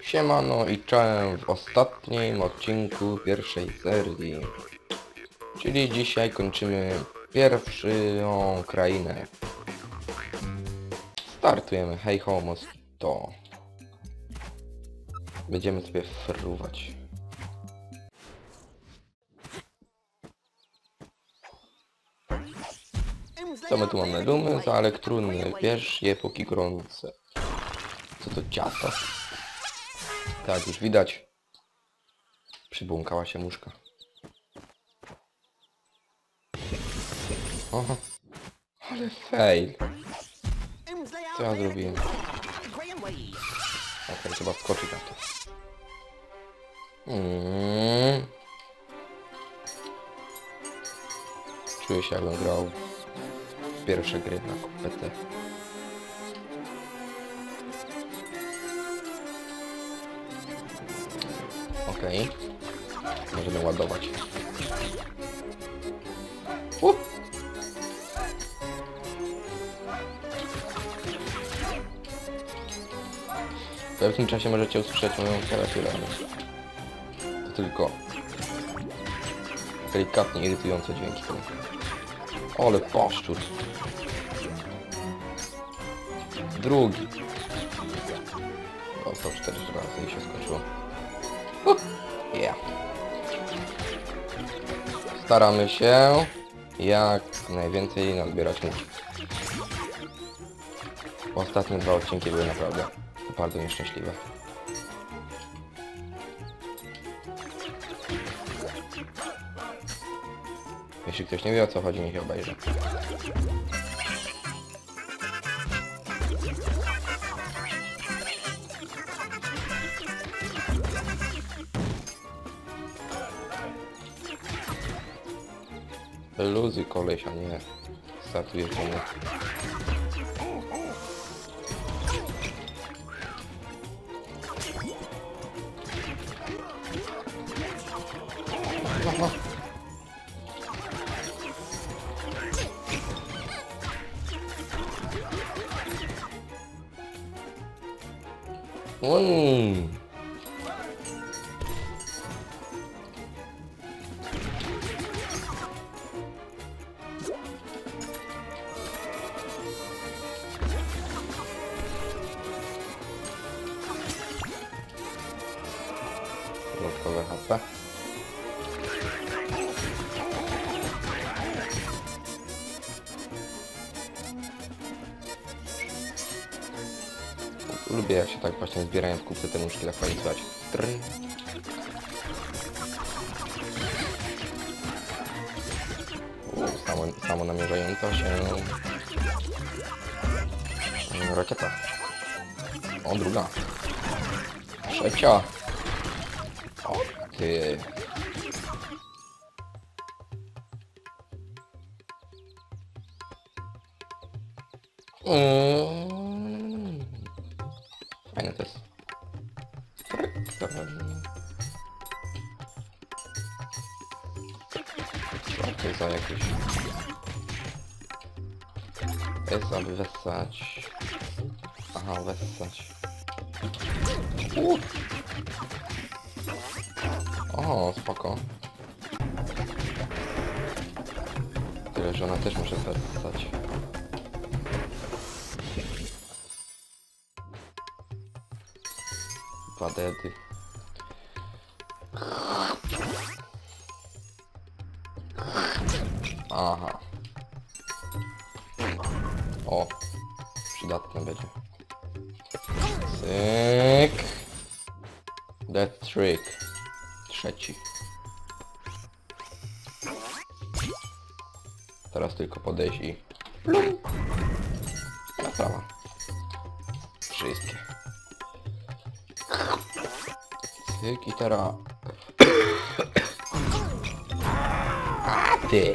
Siemano i czołem w ostatnim odcinku pierwszej serii. Czyli dzisiaj kończymy pierwszą krainę. Startujemy, hej ho to. Będziemy sobie fruwać. Co my tu mamy? Dumy za elektrony. Bierz je póki gorące. Co to ciasto? Tak, już widać. Przybłąkała się muszka. Oho. Ale fail. Co ja zrobiłem? Okej, trzeba wskoczyć na to. Mm. Czuję się jakbym grał pierwsze gry na PT. Okej. Możemy ładować. Up. W pewnym czasie możecie usłyszeć moją klawiaturę. To tylko delikatnie irytujące dźwięki. Ale paszczur. Drugi. Dostał 4 razy i się skończyło. Uh, yeah. Staramy się jak najwięcej nazbierać muszki. Ostatnie dwa odcinki były naprawdę bardzo nieszczęśliwe. Jeśli ktoś nie wie o co chodzi, niech obejrzy. Luzy koleś, a nie startuje w domu. Aha. Mm. Dodatkowe HP. Lubię jak się tak właśnie zbierają w kupce te nóżki, tak fajnie słychać. Samo, samo namierzająca się rakieta. O, druga. Trzecia. O, ty. Mm. Fajne to jest. Co to za jakieś... Jest aby wessać. Aha, wessać. U. O, spoko. Tyle, że ona też może wessać. Wadedy. Aha. O. Przydatne będzie. Cyk. Death trick. Trzeci. Teraz tylko podejść i... Naprawa. Wszystkie. Cyk i teraz... A ty!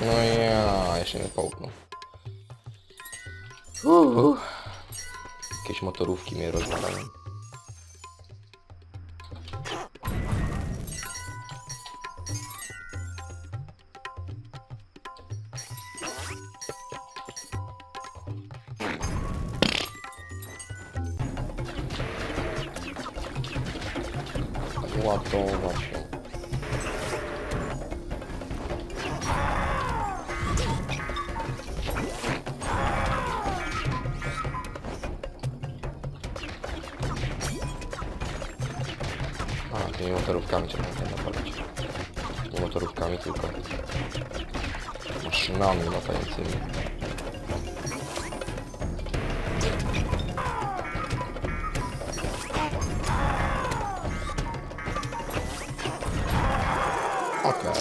No ja, jeszcze nie połknął. Uuu. Jakieś motorówki mnie rozwalają. Ładować się. Tymi motorówkami trzeba tam napalić. Nie motorówkami, tylko maszynami latającymi. Okej.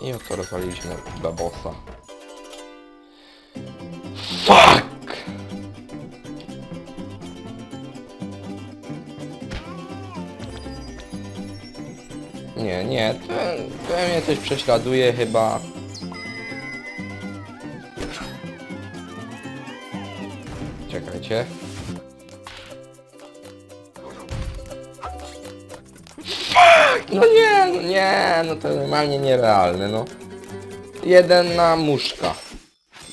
I oto rozwaliliśmy babosa. Coś prześladuje chyba. Czekajcie. No nie, no nie, no to normalnie nierealne, no. Jedna muszka.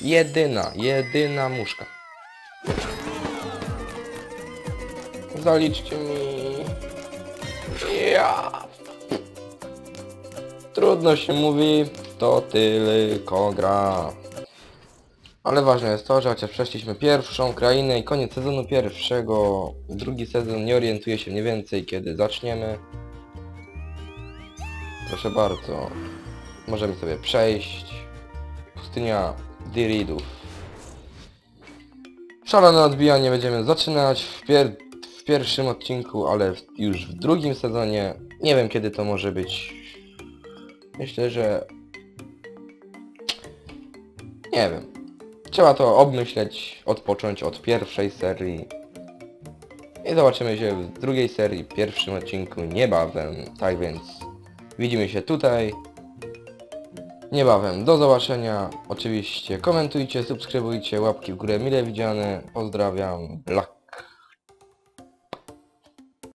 Jedyna, jedyna muszka. Zaliczcie mi. Ja. Trudno się mówi, to tylko gra. Ale ważne jest to, że chociaż przeszliśmy pierwszą krainę i koniec sezonu pierwszego, drugi sezon nie orientuje się mniej więcej kiedy zaczniemy. Proszę bardzo, możemy sobie przejść. Pustynia Diridów. Szalone odbijanie będziemy zaczynać w, pier w pierwszym odcinku, ale w, już w drugim sezonie. Nie wiem kiedy to może być. Myślę, że... Nie wiem. Trzeba to obmyśleć, odpocząć od pierwszej serii. I zobaczymy się w drugiej serii, pierwszym odcinku niebawem. Tak więc widzimy się tutaj. Niebawem. Do zobaczenia. Oczywiście komentujcie, subskrybujcie, łapki w górę mile widziane. Pozdrawiam. Black